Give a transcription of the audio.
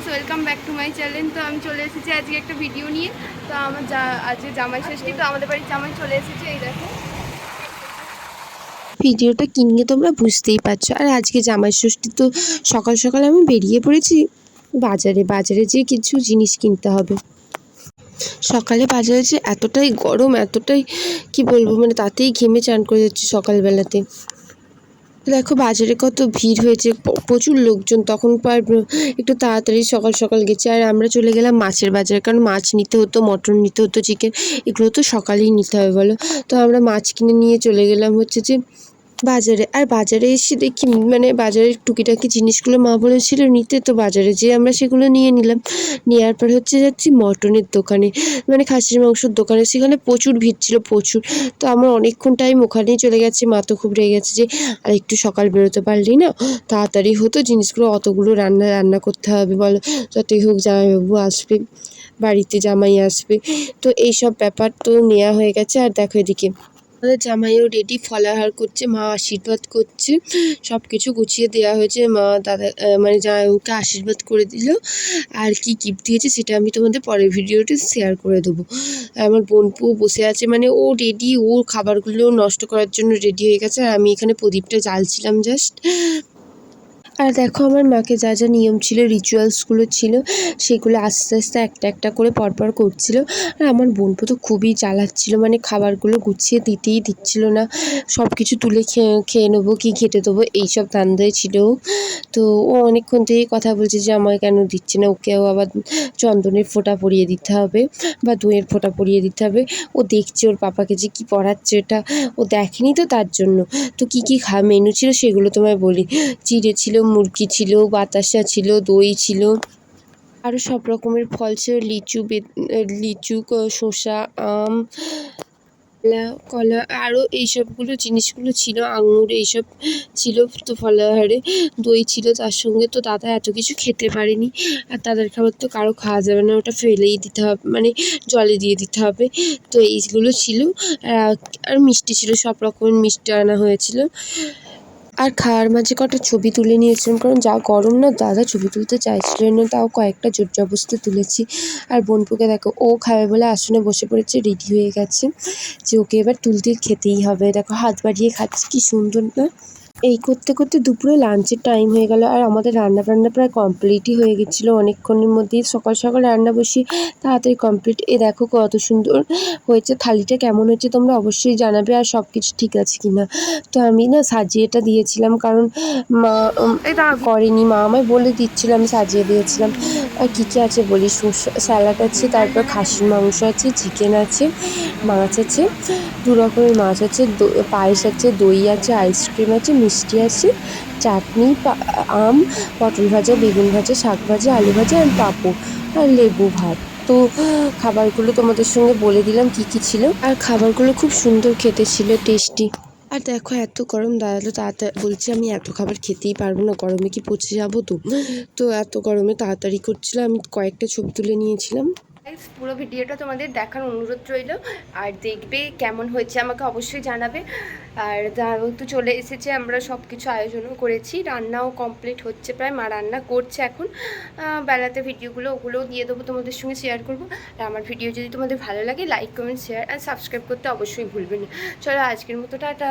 Guys welcome back to my channel তো আমি চলে এসেছি আজকে একটা ভিডিও নিয়ে। তো আমার যা, আজকে জামাই ষষ্ঠী, তো আমাদের বাড়ির জামাই চলে এসেছে, এই দেখো। ভিডিওটা কিনলে তোমরা বুঝতেই পারছ। আর আজকে জামাই ষষ্ঠী তো সকাল সকাল আমি বেরিয়ে পড়েছি। বাজারে বাজারে যেয়ে কিছু জিনিস কিনতে হবে। সকালে বাজারে যে এতটাই গরম, এতটাই, কি বলব মানে তাতেই ঘেমে চান করে যাচ্ছি সকালবেলাতে। দেখো বাজারে কত ভিড় হয়েছে প্রচুর লোকজন তখন পার একটু তাড়াতাড়ি সকাল সকাল গেছে। আর আমরা চলে গেলাম মাছের বাজারে, কারণ মাছ নিতে হতো মটন নিতে হতো, চিকেন, এগুলো তো সকালেই নিতে হবে বলো। তো আমরা মাছ কিনে নিয়ে চলে গেলাম হচ্ছে যে বাজারে, আর বাজারে এসে দেখি মানে বাজারের টুকিটাকি জিনিসগুলো মা বলেছিল, নিতে। তো বাজারে যেয়ে আমরা সেগুলো নিয়ে নিলাম। নেওয়ার পর হচ্ছে যাচ্ছি মটনের দোকানে। মানে খাসির মাংসর দোকানে। সেখানে প্রচুর ভিড় ছিল, প্রচুর। তো আমার অনেকক্ষণ টাইম ওখানেই চলে গেছে। মা তো খুব রেগে গেছে যে, আর একটু সকাল বেরোতে পারলি না? তাড়াতাড়ি হতো জিনিসগুলো, অতগুলো রান্না রান্না করতে হবে বলো। যতই হোক জামাইবাবু আসবে, বাড়িতে জামাই আসবে। তো এইসব ব্যাপার তো নেওয়া হয়ে গেছে। আর দেখো এদিকে আমাদের জামাইও রেডি ফলাহার করছে, মা আশীর্বাদ করছে সব কিছু গুছিয়ে দেওয়া হয়েছে, মা দাদা মানে জামাইবাবুকে আশীর্বাদ করে দিল। আর কি গিফট দিয়েছে সেটা আমি তোমাদের পরের ভিডিওটি শেয়ার করে দেবো। আমার বোনপু বসে আছে মানে ও রেডি ও খাবারগুলো নষ্ট করার জন্য রেডি হয়ে গেছে। আর আমি এখানে প্রদীপটা জ্বালছিলাম জাস্ট আর দেখো আমার মাকে যা যা নিয়ম ছিল রিচুয়ালসগুলো ছিল, সেগুলো আস্তে আস্তে একটা একটা করে পরপর করছিল। আর আমার বোনপো তো খুবই জ্বালাচ্ছিল মানে খাবারগুলো গুছিয়ে দিতেই দিচ্ছিল না। সব কিছু তুলে খেয়ে খেয়ে নেব, কি ঘেটে দেবো, এইসব ধান্দায় ছিল তো ও অনেকক্ষণ থেকেই কথা বলছে যে, আমায় কেন দিচ্ছে না? ওকেও আবার চন্দনের ফোঁটা পরিয়ে দিতে হবে বা দইয়ের ফোঁটা পরিয়ে দিতে হবে। ও দেখছে ওর পাপাকে যে কী পড়াচ্ছে ওটা ও দেখেনি তো তার জন্য। তো কী কী খা মেনু ছিল সেগুলো তোমায় বলি। চিড়ে ছিল মুরগি ছিল, বাতাসা ছিল, দই ছিল। আরও সব রকমের ফল ছিল, লিচু লিচু শসা, আম, কলা কলা আরও এইসবগুলো জিনিসগুলো ছিল, আঙুর এইসব ছিল তো ফলাহারে দই ছিল তার সঙ্গে, তো দাদা এত কিছু খেতে পারেনি। আর তাদের খাবার তো কারও খাওয়া যাবে না, ওটা ফেলেই দিতে হবে মানে জলে দিয়ে দিতে হবে। তো এইগুলো ছিল আর মিষ্টি ছিল, সব রকমের মিষ্টি আনা হয়েছিল। আর খাওয়ার মাঝে কটা ছবি তুলে নিয়েছিলাম, কারণ যা গরম না, দাদা ছবি তুলতে চাইছিলেন না, তাও কয়েকটা জোর জবস্তি তুলেছি। আর বোনপুকে দেখো, ও খাবে বলে আসনে বসে পড়েছে রেডি হয়ে গেছে যে ওকে এবার তুলতে খেতেই হবে। দেখো হাত বাড়িয়ে খাচ্ছে, কি সুন্দর না? এই করতে করতে দুপুরে লাঞ্চের টাইম হয়ে গেল আর আমাদের রান্না বান্না প্রায় কমপ্লিটই হয়ে গেছিল। অনেকক্ষণের মধ্যেই সকাল সকাল রান্না বসি তাড়াতাড়ি কমপ্লিট এ দেখো কত সুন্দর হয়েছে। থালিটা কেমন হয়েছে তোমরা অবশ্যই জানাবে আর সব কিছু ঠিক আছে কিনা। তো আমি না সাজিয়ে এটা দিয়েছিলাম কারণ মা করেনি। মা আমায় বলে দিচ্ছিল আমি সাজিয়ে দিয়েছিলাম। আর কী কী আছে বলি? স্যালাড আছে তারপর খাসির মাংস আছে চিকেন আছে মাছ আছে দু রকমের মাছ আছে পায়েস আছে দই আছে আইসক্রিম আছে মিষ্টি আছে, চাটনি আম, পটল ভাজা, বেগুন ভাজা, শাক ভাজা, আলু ভাজা আর পাঁপড় আর লেবু ভাত। তো খাবারগুলো তোমাদের সঙ্গে বলে দিলাম কী কী ছিল। আর খাবারগুলো খুব সুন্দর খেতে ছিল টেস্টি আর দেখো এত গরম দাঁড়াল তাড়াতাড়ি বলছে আমি এত খাবার খেতেই পারব না, গরমে কি পচে যাব তো? তো এত গরমে তাড়াতাড়ি করছিল, আমি কয়েকটা ছবি তুলে নিয়েছিলাম। পুরো ভিডিওটা তোমাদের দেখার অনুরোধ রইল। আর দেখবে কেমন হয়েছে আমাকে অবশ্যই জানাবে। আর তো চলে এসেছে, আমরা সব কিছু আয়োজনও করেছি। রান্নাও কমপ্লিট হচ্ছে প্রায়, মা রান্না করছে এখন। বেলাতে ভিডিওগুলো ওগুলোও দিয়ে দেবো তোমাদের সঙ্গে শেয়ার করব। আর আমার ভিডিও যদি তোমাদের ভালো লাগে লাইক কমেন্ট শেয়ার আর সাবস্ক্রাইব করতে অবশ্যই ভুলবে না। চলো আজকের মতো, টাটা।